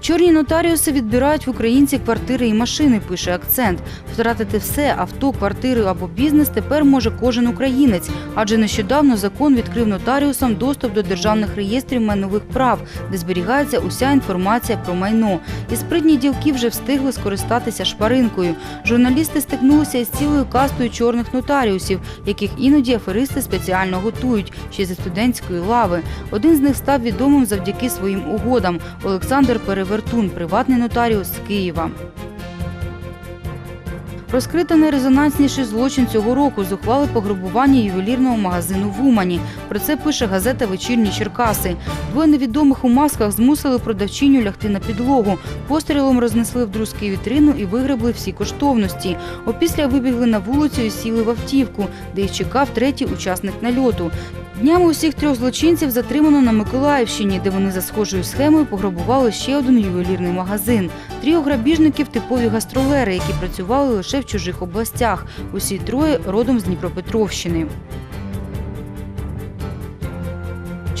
Чорні нотаріуси відбирають в українців квартири і машини, пише акцент. Втратити все авто, квартири або бізнес тепер може кожен українець, адже нещодавно закон відкрив нотаріусам доступ до державних реєстрів майнових прав, де зберігається уся інформація про майно. І спритні ділки вже встигли скористатися шпаринкою. Журналісти стикнулися із цілою кастою чорних нотаріусів, яких іноді аферисти спеціально готують ще зі студентської лави. Один з них став відомим завдяки своїм угодам. Олександр Перевертун, приватний нотаріус з Києва. Розкрито найрезонансніший злочин цього року зухвали пограбування ювелірного магазину в Умані. Про це пише газета Вечірні Черкаси. Двоє невідомих у масках змусили продавчиню лягти на підлогу. Пострілом рознесли вдрузки вітрину і вигребли всі коштовності. Опісля вибігли на вулицю і сіли в автівку, де їх чекав третій учасник нальоту. Днями усіх трьох злочинців затримано на Миколаївщині, де вони за схожою схемою пограбували ще один ювелірний магазин. Трьох грабіжників типові гастролери, які працювали лише в чужих областях. Усі троє родом з Дніпропетровщини.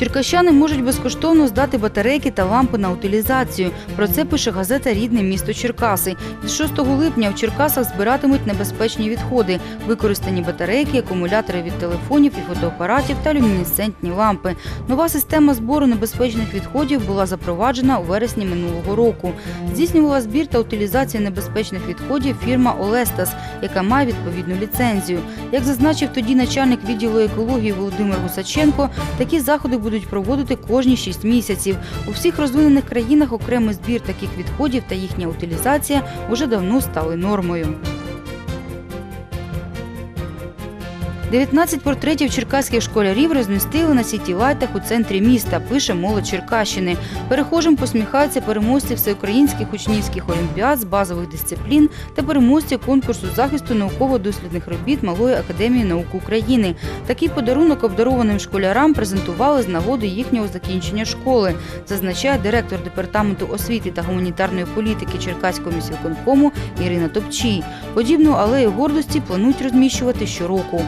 Черкащани можуть безкоштовно здати батарейки та лампи на утилізацію. Про це пише газета Рідне місто Черкаси. З 6 липня в Черкасах збиратимуть небезпечні відходи, використані батарейки, акумулятори від телефонів і фотоапаратів та люмінесцентні лампи. Нова система збору небезпечних відходів була запроваджена у вересні минулого року. Здійснювала збір та утилізацію небезпечних відходів фірма Олестас, яка має відповідну ліцензію. Як зазначив тоді начальник відділу екології Володимир Гусаченко, такі заходи будуть проводити кожні 6 місяців. У всіх розвинених країнах окремий збір таких відходів та їхня утилізація вже давно стали нормою. 19 портретів черкаських школярів розмістили на сітілайтах у центрі міста, пише молодь Черкащини. Перехожим посміхаються переможці всеукраїнських учнівських олімпіад з базових дисциплін та переможці конкурсу захисту науково-дослідних робіт Малої академії наук України. Такий подарунок обдарованим школярам презентували з нагоди їхнього закінчення школи, зазначає директор департаменту освіти та гуманітарної політики Черкаського міськвиконкому Ірина Топчій. Подібну алею гордості планують розміщувати щороку.